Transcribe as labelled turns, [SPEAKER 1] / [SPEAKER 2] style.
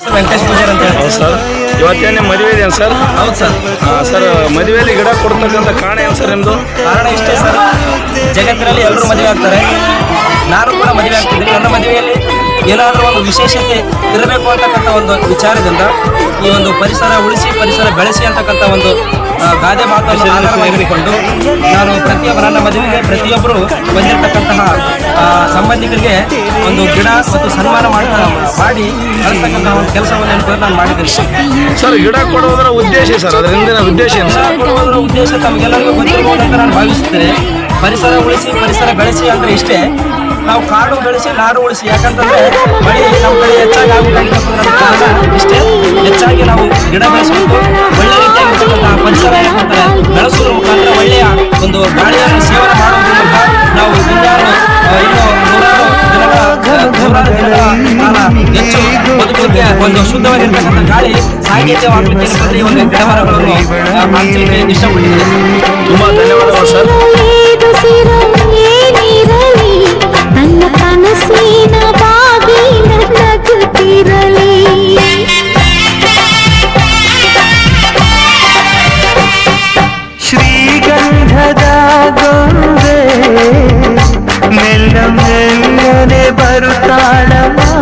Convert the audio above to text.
[SPEAKER 1] ವೆಂಕಟೇಶ್ ಪೂಜಾರ್ ಅಂತ ಹೇಳಿ
[SPEAKER 2] ಹೌದು ಸರ್. ಇವತ್ತೇನೆ ಮದುವೆ ಇದೆ ಸರ್?
[SPEAKER 1] ಹೌದು ಸರ್.
[SPEAKER 2] ಆ, ಸರ್ ಮದುವೆಯಲ್ಲಿ ಗಿಡ ಕೊಡ್ತಕ್ಕಂಥ ಕಾರಣ ಏನು ಸರ್ ನಿಮ್ಮದು
[SPEAKER 1] ಕಾರಣ ಇಷ್ಟೇ ಸರ್. ಜಗತ್ತಿನಲ್ಲಿ ಎಲ್ಲರೂ ಮದುವೆ ಆಗ್ತಾರೆ. ನಾನು ಕೂಡ ಮದುವೆ ಆಗ್ತಿದ್ದೀನಿ. ನನ್ನ ಮದುವೆಯಲ್ಲಿ ಏನಾದರೂ ಒಂದು ವಿಶೇಷತೆ ಇರಬೇಕು ಅಂತಕ್ಕಂಥ ಒಂದು ವಿಚಾರದಿಂದ ಈ ಒಂದು ಪರಿಸರ ಉಳಿಸಿ ಪರಿಸರ ಬೆಳೆಸಿ ಅಂತಕ್ಕಂಥ ಒಂದು ಗಾದೆ ಮಾತನ್ನು ಆಧಾರವಾಗಿರಿಕೊಂಡು ನಾನು ಪ್ರತಿಯೊಬ್ಬ ನನ್ನ ಮದುವೆಗೆ ಪ್ರತಿಯೊಬ್ಬರು ಬಂದಿರತಕ್ಕಂತಹ ಸಂಬಂಧಿಕರಿಗೆ ಒಂದು ಗಿಡ ಮತ್ತು ಸನ್ಮಾನ ಮಾಡ್ತಾ ಮಾಡಿ ಕಳಿಸ್ತಕ್ಕಂತಹ ಒಂದು ಕೆಲಸವನ್ನು ಅನ್ಕೊಂಡು ನಾನು ಮಾಡಿದ್ದೀನಿ.
[SPEAKER 2] ಸರ್ ಗಿಡ ಕೊಡುವುದರ ಉದ್ದೇಶ ಸರ್? ಅದರ ಹಿಂದಿನ ಉದ್ದೇಶ
[SPEAKER 1] ಕೊಡುವುದರ ಉದ್ದೇಶ ತಮಗೆಲ್ಲರಿಗೂ ಗೊತ್ತಿರಬಹುದು ಅಂತ ನಾನು ಭಾವಿಸುತ್ತೇನೆ. ಪರಿಸರ ಉಳಿಸಿ ಪರಿಸರ ಬೆಳೆಸಿ ಅಂದರೆ ಇಷ್ಟೇ. ನಾವು ಕಾಡು ಬೆಳೆಸಿ ನಾಡು ಉಳಿಸಿ ಯಾಕಂತಂದ್ರೆ ಮಳೆ ನಮ್ಮ ಕಡೆ ಹೆಚ್ಚಾಗಿ ಆಗುತ್ತೆ ಇಷ್ಟೇ ಹೆಚ್ಚಾಗಿ ನಾವು ಗಿಡ ಬೆಳೆಸಬೇಕು ಒಳ್ಳೆ ರೀತಿಯಾಗಿರ್ತಕ್ಕಂಥ ಪರಿಸರ ಏನಂತಾರೆ ಬೆಳೆಸೋದ್ರ ಮುಖಾಂತರ ಒಳ್ಳೆಯ ಒಂದು ಗಾಳಿಯನ್ನು ಸೇವನೆ ಮಾಡೋದ್ರ ಮೂಲಕ ನಾವು ಇನ್ಯಾರು ಒಂದು ಶುದ್ಧವಾಗಿರ್ತಕ್ಕಂಥ ಗಾಳಿ ಸಾಹಿತ್ಯವಾಗಲಿಕ್ಕೆ ಈ ಒಂದು ಗಿಡ ಮರಗಳನ್ನು ಇಷ್ಟಪಟ್ಟಿದ್ದೇನೆ
[SPEAKER 2] ತುಂಬ ಧನ್ಯವಾದಗಳು ಸರ್
[SPEAKER 3] ಗೊಂಬೆ ಮೆಲ್ಲ ಮೆಲ್ಲನೆ ಬರುತ್ತಾಳಮ್ಮ